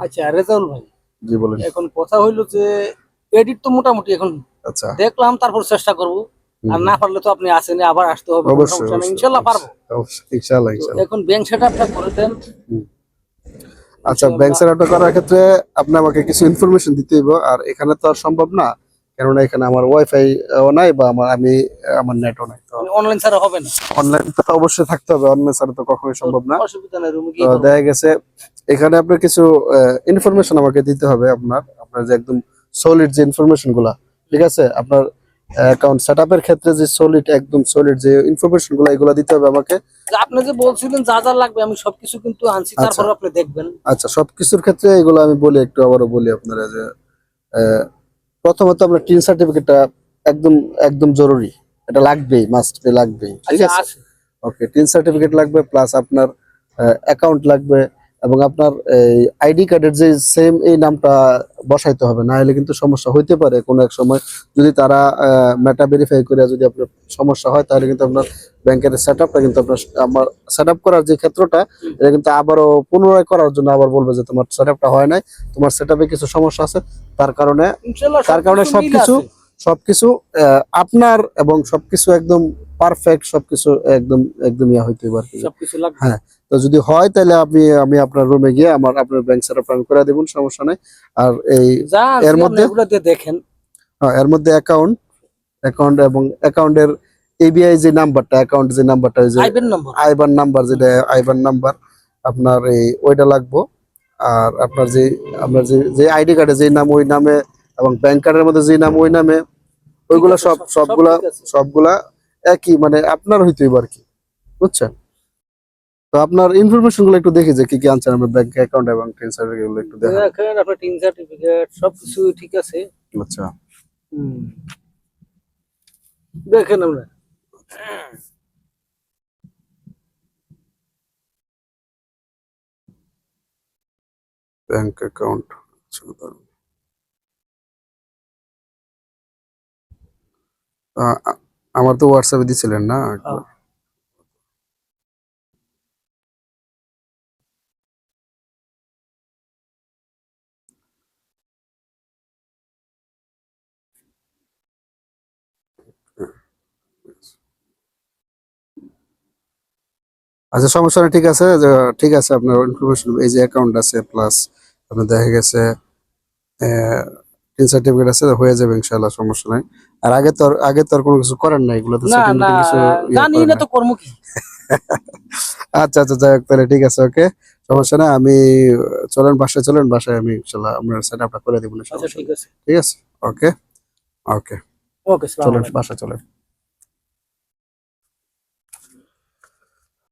আচ্ছা রেজাউল ভাই। জি বলেন। এখন কথা হইল যে এডিট তো মোটামুটি এখন আচ্ছা। দেখলাম তারপর চেষ্টা করব। আর না পারলে তো আপনি আসেনি আবার আসতে হবে ইনশাল্লাহ পারব। ইনশাআল্লাহ ইনশাআল্লাহ এখন ব্যাংক সেটআপটা করে দেন। আচ্ছা ব্যাংক সেটআপটা করার ক্ষেত্রে আপনি আমাকে কিছু ইনফরমেশন দিতে হইব আর এখানে তো আর সম্ভব না কেননা এখানে আমার ওয়াইফাই নাই বা আমার আমি আমার নেটও নাই। অনলাইন ছাড়া হবে না। অনলাইন তো অবশ্যই থাকতে হবে অনলাইন ছাড়া তো কখনোই সম্ভব না। অসুবিধা নেই রুমে গিয়ে দেখা গেছে এখানে আপনার কিছু ইনফরমেশন আমাকে দিতে হবে আপনার আপনার যে একদম সলিড যে ইনফরমেশনগুলা ঠিক আছে? আপনার অ্যাকাউন্ট সেটআপের ক্ষেত্রে যে সলিড একদম সলিড যে ইনফরমেশনগুলা এগুলা দিতে হবে আমাকে। আপনি যে বলছিলেন যা যা লাগবে আমি সবকিছু কিন্তু আনছি আচ্ছা। তারপর আপনি দেখবেন। আচ্ছা সবকিছুর ক্ষেত্রে এগুলো আমি বলি একটু আবারও বলি আপনারা যে প্রথমত আপনার টিন সার্টিফিকেটটা একদম একদম জরুরি। এটা লাগবেই মাস্ট বি লাগবেই ঠিক আচ্ছা আছে? আছে ওকে টিন সার্টিফিকেট লাগবে প্লাস আপনার অ্যাকাউন্ট লাগবে এবং আপনার এই আইডি কার্ডের যে সেম এই নামটা বসাইতে হবে না হলে কিন্তু সমস্যা হইতে পারে কোনো এক সময়। যদি তারা মেটা ভেরিফাই করে যদি আপনার সমস্যা হয় তাহলে কিন্তু আপনার ব্যাংকের সেট আপটা কিন্তু আপনার আমার সেট আপ করার যে ক্ষেত্রটা এটা কিন্তু আবারও পুনরায় করার জন্য আবার বলবে যে তোমার সেট আপটা হয় নাই তোমার সেট আপে কিছু সমস্যা আছে তার কারণে তার কারণে সবকিছু সবকিছু আপনার এবং সবকিছু একদম পারফেক্ট সবকিছু একদম একদম ইয়া হইতে পারে। সবকিছু লাগবে। হ্যাঁ। তো যদি হয় তাহলে আপনি আমি আপনার রুমে গিয়ে আমার আপনার ব্যাংক সেট আমি করে দেবো সমস্যা নাই। আর এই এর মধ্যে দেখেন। হ্যাঁ, এর মধ্যে অ্যাকাউন্ট অ্যাকাউন্ট এবং অ্যাকাউন্টের এবিআই যে নাম্বারটা অ্যাকাউন্ট যে নাম্বারটা ওই যে আইবেন নম্বর যেটা আইবান নাম্বার আপনার এই ওইটা লাগবো। আর আপনার যে আপনার যে যে আইডি কার্ডে যে নাম ওই নামে এবং ব্যাংক কার্ডের মধ্যে যে নাম ওই নামে ওইগুলা সব সবগুলা সবগুলা একই মানে আপনার হইতে হইব আর কি। বুঝছেন? তো আপনার ইনফরমেশনগুলো একটু দেখি যে কি কি আনছেন আপনার ব্যাংক অ্যাকাউন্ট এবং ট্রেন সার্টিফিকেটগুলো একটু দেখেন। দেখেন আপনার টিন সার্টিফিকেট সবকিছু ঠিক আছে। আচ্ছা। দেখেন আমরা ব্যাংক অ্যাকাউন্ট আমার তো হোয়াটসঅ্যাপে দিছিলেন না। আচ্ছা সমস্যা নেই ঠিক আছে ঠিক আছে আপনার ইনফরমেশন এই যে অ্যাকাউন্ট আছে প্লাস আপনার দেখা গেছে টিন সার্টিফিকেট আছে হয়ে যাবে ইনশাআল্লাহ সমস্যা নাই। আর আগে তো আগে তো আর কোনো কিছু করেন না এগুলো তো ইয়ে জানি না তো কর্ম কি। আচ্ছা আচ্ছা যাই হোক তাহলে ঠিক আছে ওকে। সমস্যা নাই আমি চলেন বাসায় চলেন বাসায় আমি ইনশাআল্লাহ আপনার সেট আপটা করে দিব না আচ্ছা ঠিক আছে। ঠিক আছে? ওকে ওকে। ওকে চলেন বাসায় চলেন।